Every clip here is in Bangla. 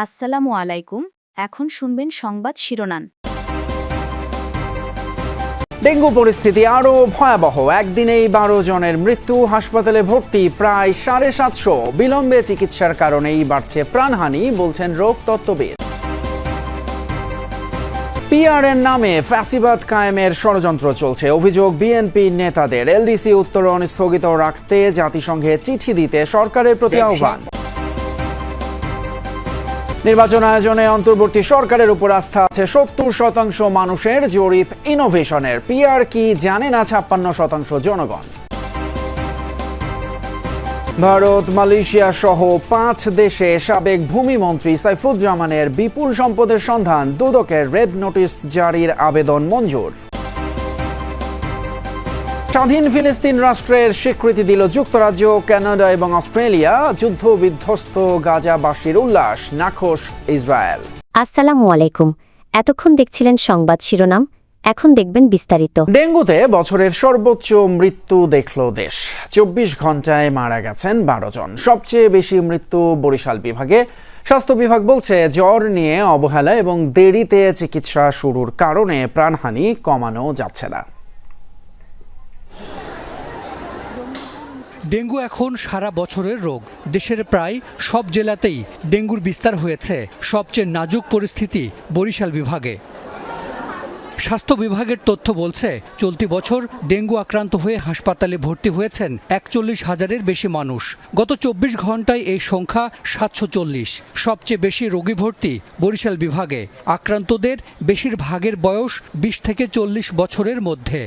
আসসালামু আলাইকুম এখন শুনবেন সংবাদ শিরোনাম। ডেঙ্গু পরিস্থিতি আরও ভয়াবহ। একদিনেই বারো জনের মৃত্যু হাসপাতালে ভর্তি প্রায় সাড়ে সাতশো। বিলম্বে চিকিৎসার কারণেই বাড়ছে প্রাণহানি বলছেন রোগ তত্ত্ববিদ। পিআরএন নামে ফ্যাসিবাদ কায়েমের ষড়যন্ত্র চলছে। অভিযোগ বিএনপি নেতাদের। এলডিসি উত্তরণ স্থগিত রাখতে জাতিসংঘে চিঠি দিতে সরকারের প্রতি আহ্বান। নির্বাচন আয়োজনে অন্তর্বর্তী সরকারের উপর আস্থা আছে সত্তর শতাংশ মানুষের জরিপ ইনোভেশনের পিআর কি জানে না ছাপ্পান্ন শতাংশ জনগণ। ভারত, মালয়েশিয়া সহ পাঁচ দেশে সাবেক ভূমিমন্ত্রী সাইফুজ্জামানের বিপুল সম্পদের সন্ধান, দুদকের রেড নোটিশ জারির আবেদন মঞ্জুর। স্বাধীন ফিলিস্তিন রাষ্ট্রের স্বীকৃতি দিল যুক্তরাজ্য কানাডা এবং অস্ট্রেলিয়া। যুদ্ধ বিধ্বস্ত গাজাবাসীর উল্লাস নাখোশ ইসরায়েল। আসসালামু আলাইকুম। এতক্ষণ দেখছিলেন সংবাদ শিরোনাম এখন দেখবেন বিস্তারিত। ডেঙ্গুতে বছরের সর্বোচ্চ মৃত্যু দেখল দেশ। চব্বিশ ঘন্টায় মারা গেছেন বারো জন। সবচেয়ে বেশি মৃত্যু বরিশাল বিভাগে। স্বাস্থ্য বিভাগ বলছে জ্বর নিয়ে অবহেলা এবং দেরিতে চিকিৎসা শুরুর কারণে প্রাণহানি কমানো যাচ্ছে না। ডেঙ্গু এখন সারা বছরের রোগ। দেশের প্রায় সব জেলাতেই ডেঙ্গুর বিস্তার হয়েছে। সবচেয়ে নাজুক পরিস্থিতি বরিশাল বিভাগে। স্বাস্থ্য বিভাগের তথ্য বলছে, চলতি বছর ডেঙ্গু আক্রান্ত হয়ে হাসপাতালে ভর্তি হয়েছেন একচল্লিশ হাজারের বেশি মানুষ। গত চব্বিশ ঘন্টায় এই সংখ্যা সাতশো চল্লিশ। সবচেয়ে বেশি রোগী ভর্তি বরিশাল বিভাগে। আক্রান্তদের বেশিরভাগের বয়স বিশ থেকে চল্লিশ বছরের মধ্যে।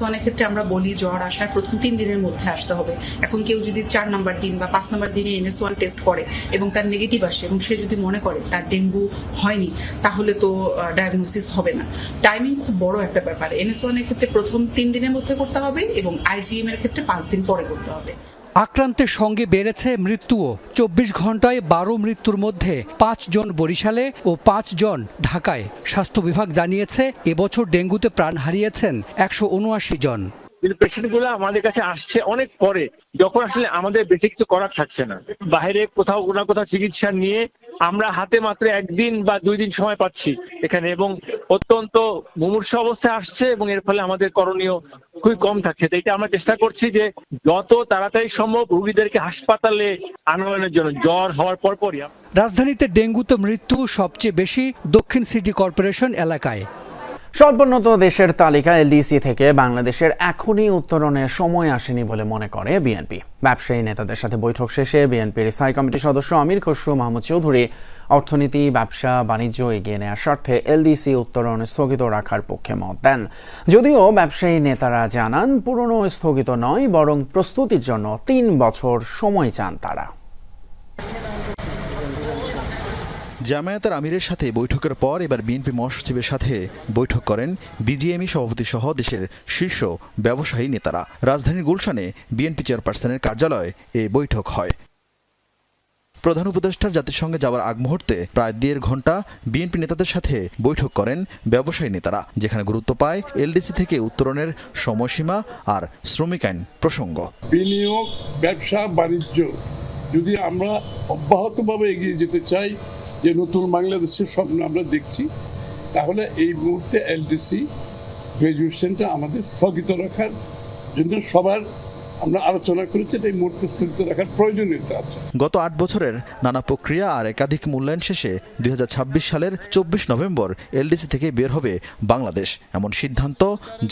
ওয়ানের ক্ষেত্রে আমরা বলি জ্বর আসার প্রথম তিন দিনের মধ্যে আসতে হবে। এখন কেউ যদি চার নাম্বার দিন বা পাঁচ নাম্বার দিনে এনএস ওয়ান টেস্ট করে এবং তার নেগেটিভ আসে এবং সে যদি মনে করে তার ডেঙ্গু হয়নি, তাহলে তো ডায়াগনোসিস হবে না। টাইমিং খুব বড় একটা ব্যাপার। এনএস ওয়ানের ক্ষেত্রে প্রথম তিন দিনের মধ্যে করতে হবে এবং আইজিএম এর ক্ষেত্রে পাঁচ দিন পরে করতে হবে। আক্রান্তের সঙ্গে বেড়েছে মৃত্যুও। চব্বিশ ঘন্টায় বারো মৃত্যুর মধ্যে পাঁচ জন বরিশালে ও পাঁচ জন ঢাকায়। স্বাস্থ্য বিভাগ জানিয়েছে এবছর ডেঙ্গুতে প্রাণ হারিয়েছেন একশো উনআশি জন। কিন্তু পেশেন্টগুলো আমাদের কাছে আসছে অনেক পরে। যখন আসলে আমাদের বেশি কিছু করার থাকছে না। বাইরে কোথাও না কোথাও চিকিৎসা নিয়ে আমরা হাতে মাত্র একদিন বা দুই দিন সময় পাচ্ছি এখানে এবং অত্যন্ত মুমূর্ষ অবস্থায় আসছে এবং এর ফলে আমাদের করণীয় খুবই কম থাকছে। এটা আমরা চেষ্টা করছি যে যত তাড়াতাড়ি সম্ভব রোগীদেরকে হাসপাতালে আনয়নের জন্য। জ্বর হওয়ার পর পরই রাজধানীতে ডেঙ্গুতে মৃত্যু সবচেয়ে বেশি দক্ষিণ সিটি কর্পোরেশন এলাকায়। স্বল্পোন্নত দেশের তালিকায় এলডিসি থেকে বাংলাদেশের এখনই উত্তরণের সময় আসেনি বলে মনে করে বিএনপি। ব্যবসায়ী নেতাদের সাথে বৈঠক শেষে বিএনপির স্থায়ী কমিটির সদস্য আমির খসরু মাহমুদ চৌধুরী অর্থনীতি, ব্যবসা, বাণিজ্য এগিয়ে নেওয়ার স্বার্থে এলডিসি উত্তরণ স্থগিত রাখার পক্ষে মত দেন। যদিও ব্যবসায়ী নেতারা জানান, পুরনো স্থগিত নয়, বরং প্রস্তুতির জন্য তিন বছর সময় চান তারা। জামায়াতের আমিরের সাথে বৈঠকের পর এবার বিএনপি মহাসচিবের সাথে বৈঠক করেন বিজিএমই সভাপতি সহ দেশের শীর্ষ ব্যবসায়ী নেতারা। রাজধানীর গুলশানে বিএনপি চেয়ারপারসনের কার্যালয়ে এ বৈঠক হয়। প্রধান উপদেষ্টার জাতিসংঘে যাওয়ার আগ মুহূর্তে প্রায় দেড় ঘণ্টা বিএনপি নেতাদের সাথে বৈঠক করেন ব্যবসায়ী নেতারা, যেখানে গুরুত্ব পায় এলডিসি থেকে উত্তরণের সময়সীমা আর শ্রমিক আইন প্রসঙ্গ। বিনিয়োগ, ব্যবসা, বাণিজ্য, যদি আমরা অব্যাহতভাবে এগিয়ে যেতে চাই যে নতুন বাংলাদেশের স্বপ্ন আমরা দেখছি, তাহলে এই মুহূর্তে এলডিসি গ্রাজুয়েশনটা আমাদের স্থগিত রাখার জন্য সবার আমরা আলোচনা করেছি এটা এই মুহূর্তে স্থগিত রাখার প্রয়োজনীয়তা আছে। গত আট বছরের নানা প্রক্রিয়া আর একাধিক মূল্যায়ন শেষে দু হাজার ছাব্বিশ সালের চব্বিশ নভেম্বর এলডিসি থেকে বের হবে বাংলাদেশ এমন সিদ্ধান্ত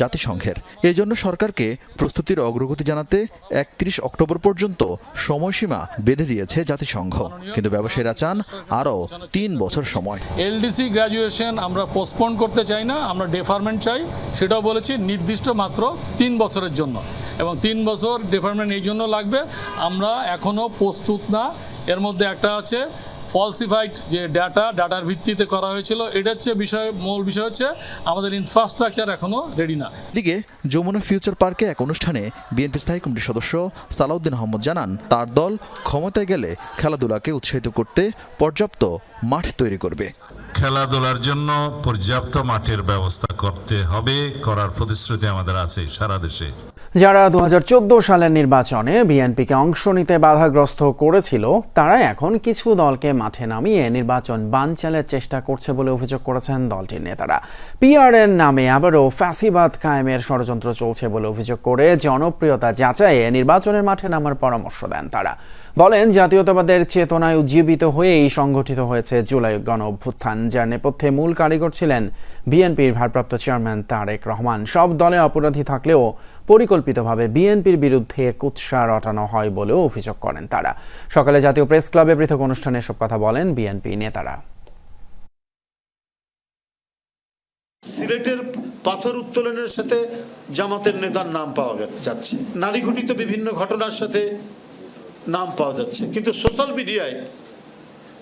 জাতিসংঘের। এই জন্য সরকারকে প্রস্তুতির অগ্রগতি জানাতে একত্রিশ অক্টোবর পর্যন্ত সময়সীমা বেঁধে দিয়েছে জাতিসংঘ। কিন্তু ব্যবসায়ীরা চান আরও তিন বছর সময়। এলডিসি গ্র্যাজুয়েশন আমরা পোস্টপোন করতে চাই না আমরা ডেফারমেন্ট চাই সেটাও বলেছি নির্দিষ্ট মাত্র তিন বছরের জন্য। এবং তিন বছর ডেফারমেন্ট এই জন্য লাগবে। আমরা এখনও প্রস্তুত না। এর মধ্যে একটা আছে ফলসিফাইড যে ডাটা ডাটার ভিত্তিতে করা হয়েছিল। এটা হচ্ছে বিষয় মূল বিষয় হচ্ছে আমাদের ইনফ্রাস্ট্রাকচার এখনও রেডি না। দিকে যমুনা ফিউচার পার্কে এক অনুষ্ঠানে বিএনপি স্থায়ী কমিটির সদস্য সালাউদ্দিন আহমদ জানান তার দল ক্ষমতায় গেলে খেলাধুলাকে উৎসাহিত করতে পর্যাপ্ত মাঠ তৈরি করবে। খেলাধুলার জন্য পর্যাপ্ত মাঠের ব্যবস্থা করতে হবে করার প্রতিশ্রুতি আমাদের আছে সারা দেশে। যারা দু হাজার চোদ্দ সালের নির্বাচনে বিএনপিকে অংশ নিতে বাধাগ্রস্ত করেছিল তারা এখন কিছু দলকে মাঠে নামিয়ে নির্বাচন বানচালের চেষ্টা করছে বলে অভিযোগ করেছেন দলটির নেতারা। পিআরএন নামে আবারও ফ্যাসিবাদ কায়েমের ষড়যন্ত্র চলছে বলে অভিযোগ করে জনপ্রিয়তা যাচাইয়ে নির্বাচনের মাঠে নামার পরামর্শ দেন তারা। বলেন, জাতীয়তাবাদের চেতনায় উজ্জীবিত হয়েই সংগঠিত হয়েছে জুলাই গণ অভ্যুত্থান, যার নেপথ্যে মূল কারিগর ছিলেন বিএনপির ভারপ্রাপ্ত চেয়ারম্যান তারেক রহমান। সব দলে অপরাধী থাকলেও পরিকল্পিতভাবে বিএনপির বিরুদ্ধে কুৎসা রটানো হয় বলেও অভিযোগ করেন তারা। সকালে জাতীয় প্রেস ক্লাবে পৃথক অনুষ্ঠানে এসব কথা বলেন বিএনপি নেতারা। সিলেটের পাথর উত্তোলনের সাথে জামাতের নেতার নাম পাওয়া যাচ্ছে। নারী ঘটিত বিভিন্ন ঘটনার সাথে নাম পাওয়া যাচ্ছে। কিন্তু সোশ্যাল মিডিয়ায়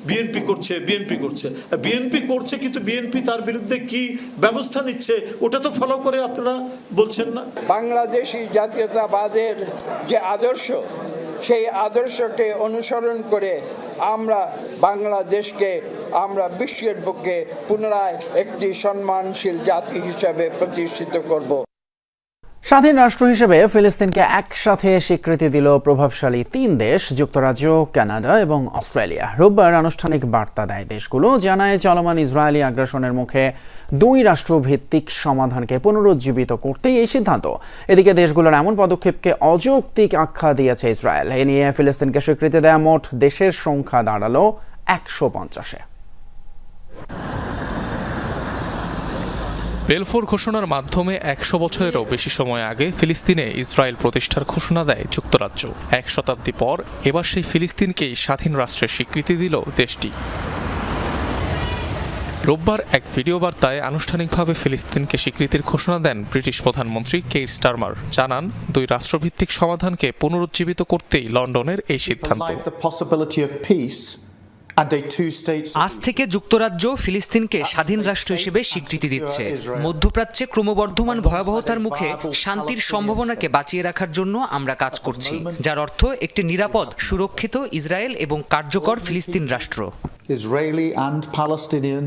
বিএনপি করছে বিএনপি করছে। বিএনপি করছে কিন্তু বিএনপি তার বিরুদ্ধে কি ব্যবস্থা নিচ্ছে, ওটা তো ফলো করে আপনারা বলছেন না? বাংলাদেশি জাতীয়তাবাদের যে আদর্শ, সেই আদর্শকে অনুসরণ করে আমরা বাংলাদেশকে, আমরা বিশ্বের বুকে পুনরায় একটি সম্মানশীল জাতি হিসাবে প্রতিষ্ঠিত করব। স্বাধীন রাষ্ট্র হিসেবে ফিলিস্তিনকে একসাথে স্বীকৃতি দিল প্রভাবশালী তিন দেশ, যুক্তরাজ্য, কানাডা এবং অস্ট্রেলিয়া। রোববার আনুষ্ঠানিক বার্তা দেয় দেশগুলো, জানায় চলমান ইসরায়েলি আগ্রাসনের মুখে দুই রাষ্ট্রভিত্তিক সমাধানকে পুনরুজ্জীবিত করতেই এই সিদ্ধান্ত। এদিকে দেশগুলোর এমন পদক্ষেপকে অযৌক্তিক আখ্যা দিয়েছে ইসরায়েল। এ নিয়ে ফিলিস্তিনকে স্বীকৃতি দেয়া মোট দেশের সংখ্যা দাঁড়াল একশো পঞ্চাশে। বেলফোর ঘোষণার মাধ্যমে একশো বছরেরও বেশি সময় আগে ফিলিস্তিনে ইসরায়েল প্রতিষ্ঠার ঘোষণা দেয় যুক্তরাজ্য। এক শতাব্দী পর এবার সেই ফিলিস্তিনকেই স্বাধীন রাষ্ট্রের স্বীকৃতি দিল দেশটি। রোববার এক ভিডিও বার্তায় আনুষ্ঠানিকভাবে ফিলিস্তিনকে স্বীকৃতির ঘোষণা দেন ব্রিটিশ প্রধানমন্ত্রী কেইর স্টারমার। জানান, দুই রাষ্ট্রভিত্তিক সমাধানকে পুনরুজ্জীবিত করতেই লন্ডনের এই সিদ্ধান্ত। আজ থেকে যুক্তরাজ্য ফিলিস্তিনকে স্বাধীন রাষ্ট্র হিসেবে স্বীকৃতি দিচ্ছে মধ্যপ্রাচ্যে ক্রমবর্ধমান ভয়াবহতার মুখে শান্তির সম্ভাবনাকে বাঁচিয়ে রাখার জন্য আমরা কাজ করছি যার অর্থ একটি নিরাপদ সুরক্ষিত ইসরায়েল এবং কার্যকর ফিলিস্তিন রাষ্ট্র Israeli and Palestinian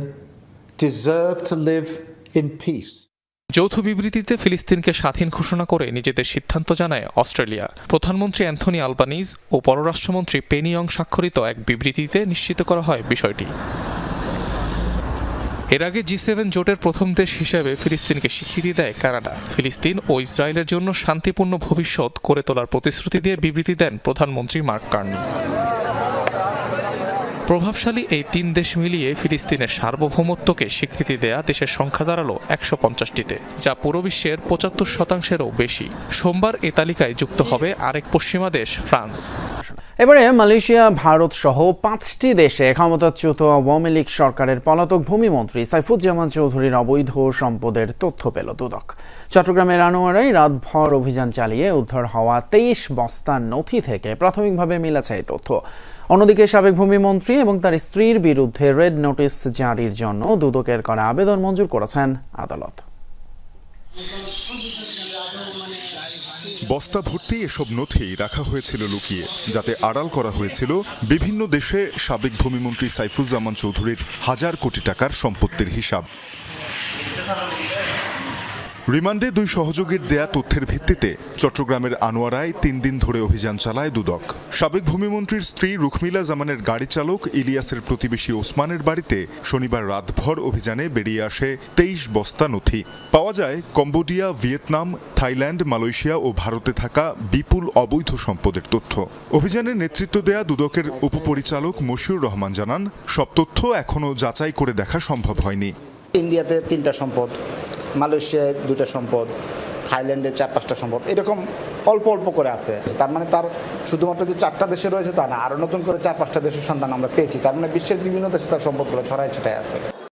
deserve to live in peace. যৌথ বিবৃতিতে ফিলিস্তিনকে স্বাধীন ঘোষণা করে নিজেদের সিদ্ধান্ত জানায় অস্ট্রেলিয়া। প্রধানমন্ত্রী অ্যান্থনি আলবানিজ ও পররাষ্ট্রমন্ত্রী পেনিয়ং স্বাক্ষরিত এক বিবৃতিতে নিশ্চিত করা হয় বিষয়টি। এর আগে জি সেভেন জোটের প্রথম দেশ হিসেবে ফিলিস্তিনকে স্বীকৃতি দেয় কানাডা। ফিলিস্তিন ও ইসরায়েলের জন্য শান্তিপূর্ণ ভবিষ্যৎ করে তোলার প্রতিশ্রুতি দিয়ে বিবৃতি দেন প্রধানমন্ত্রী মার্ক কার্নি। প্রভাবশালী এই তিন দেশ মিলিয়ে ফিলিস্তিনের সার্বভৌমত্বকে স্বীকৃতি দেয়া দেশের সংখ্যা দাঁড়াল একশো পঞ্চাশটিতে, যা পুরো বিশ্বের পঁচাত্তর শতাংশেরও বেশি। সোমবার এ তালিকায় যুক্ত হবে আরেক পশ্চিমা দেশ, ফ্রান্স। এবারে মালয়েশিয়া, ভারত সহ পাঁচটি দেশে ক্ষমতাচ্যুত আওয়ামী লীগ সরকারের পলাতক ভূমিমন্ত্রী সাইফুজ্জামান চৌধুরীর অবৈধ সম্পদের তথ্য পেল দুদক। চট্টগ্রামের আনোয়ারায় রাতভর অভিযান চালিয়ে উদ্ধার হওয়া তেইশ বস্তা নথি থেকে প্রাথমিকভাবে মিলেছে এই তথ্য। অন্যদিকে সাবেক ভূমিমন্ত্রী এবং তার স্ত্রীর বিরুদ্ধে রেড নোটিস জারির জন্য দুদকের করা আবেদন মঞ্জুর করেছেন আদালত। বস্তা ভর্তি এসব নথি রাখা হয়েছিল লুকিয়ে, যাতে আড়াল করা হয়েছিল বিভিন্ন দেশে সাবেক ভূমিমন্ত্রী সাইফুজ্জামান চৌধুরীর হাজার কোটি টাকার সম্পত্তির হিসাব। রিমান্ডে দুই সহযোগীর দেয়া তথ্যের ভিত্তিতে চট্টগ্রামের আনোয়ারায় তিন দিন ধরে অভিযান চালায় দুদক। সাবেক ভূমিমন্ত্রীর স্ত্রী রুখমিলা জামানের গাড়ি চালক ইলিয়াসের প্রতিবেশী ওসমানের বাড়িতে শনিবার রাতভর অভিযানে বেরিয়ে আসে তেইশ বস্তা নথি। পাওয়া যায় কম্বোডিয়া, ভিয়েতনাম, থাইল্যান্ড, মালয়েশিয়া ও ভারতে থাকা বিপুল অবৈধ সম্পদের তথ্য। অভিযানের নেতৃত্ব দেয়া দুদকের উপপরিচালক মশিউর রহমান জানান, সব তথ্য এখনও যাচাই করে দেখা সম্ভব হয়নি। ইন্ডিয়াতে তিনটা সম্পদ। মালয়েশিয়ায় দুটা সম্পদ থাইল্যান্ডে চার পাঁচটা সম্পদ, এরকম অল্প অল্প করে আছে। তার মানে তার শুধুমাত্র যে চারটা দেশে রয়েছে তা না আরও নতুন করে চার পাঁচটা দেশের সন্ধান আমরা পেয়েছি। তার মানে বিশ্বের বিভিন্ন দেশে তার সম্পদগুলো ছড়ায় ছড়ায় আছে।